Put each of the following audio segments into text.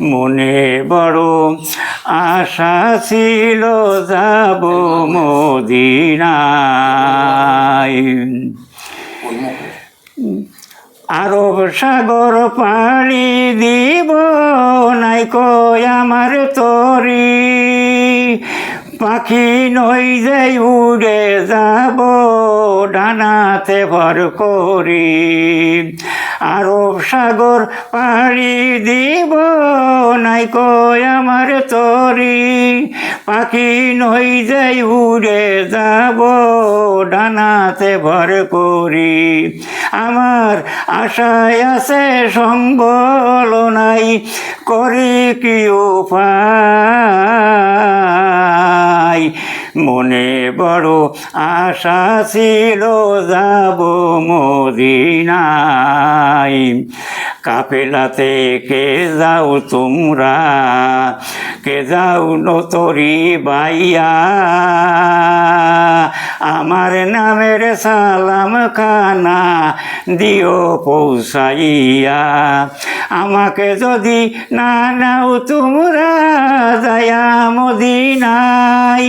মনে বড় আশা ছিল যাব মদিনায়। আরব সাগর পাড়ি দিব নাই কই আমার তরি। পাখি নই যে উড়ে যাব ডানাতে ভর করি। আরব সাগর পাড়ি দিব। নাই কয় আমার তরি, পাখি নই যে উড়ে যাব, ডানাতে ভর করি। আমার আশায় আছে সম্বল নাই, করি কি উপায়? মনে বড় আশা ছিল যাব মদিনায়। কাপেলাতে কে যাও তোমরা? কে যাও নতরি বাইয়া? আমার নামের সালাম খানা দিও পৌঁছাইয়া। আমাকে যদি না নাও তোমরা দয়া মদিনাই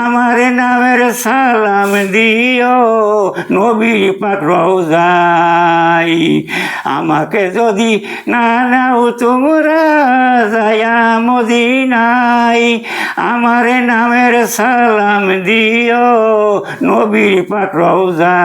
আমার নামের সালাম দিও, নবী পাক রোজাই। আমাকে যদি না নাও তোমরা দয়া মদিনাই আমার নামের সালাম দিও, নবী পাক রোজা